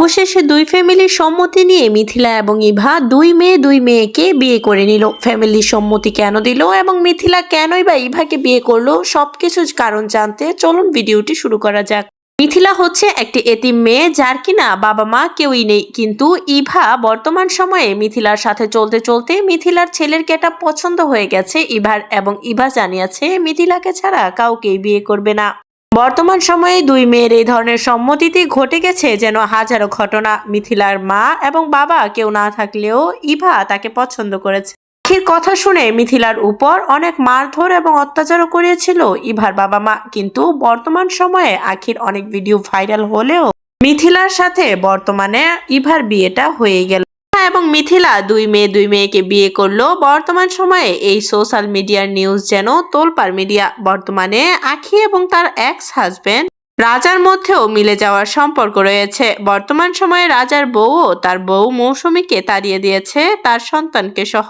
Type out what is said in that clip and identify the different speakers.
Speaker 1: অবশেষে দুই ফ্যামিলির সম্মতি নিয়ে মিথিলা এবং ইভা দুই মেয়ে, দুই মেয়েকে বিয়ে করে নিল। ফ্যামিলির সম্মতি কেন দিল এবং মিথিলা কেনই বা ইভাকে বিয়ে করল সব সবকিছু কারণ জানতে চলুন ভিডিওটি শুরু করা যাক। মিথিলা হচ্ছে একটি এতিম মেয়ে যার কিনা বাবা মা কেউই নেই। কিন্তু ইভা বর্তমান সময়ে মিথিলার সাথে চলতে চলতে মিথিলার ছেলের কেটা পছন্দ হয়ে গেছে। ইভার এবং ইভা জানিয়েছে, মিথিলাকে ছাড়া কাউকেই বিয়ে করবে না। বর্তমান সময়ে দুই মেয়ের এই ধরনের সম্মতিতে ঘটে গেছে যেন হাজারো ঘটনা। মিথিলার মা এবং বাবা কেউ না থাকলেও ইভা তাকে পছন্দ করেছে। আখির কথা শুনে মিথিলার উপর অনেক মারধর এবং অত্যাচারও করেছিল ইভার বাবা মা। কিন্তু বর্তমান সময়ে আখির অনেক ভিডিও ভাইরাল হলেও মিথিলার সাথে বর্তমানে ইভার বিয়েটা হয়ে গেল। এবং মিথিলা দুই মেয়ে দুই মেয়েকে বিয়ে করল। বর্তমান সময়ে এই সোশ্যাল মিডিয়ার নিউজ যেন তোলপার মিডিয়া বর্তমানে আখি এবং তার এক্স হাজবেন্ড রাজার মধ্যেও মিলে যাওয়ার সম্পর্ক রয়েছে। বর্তমান সময়ে রাজার বউও তার বউ মৌসুমীকে তাড়িয়ে দিয়েছে, তার সন্তানকে সহ।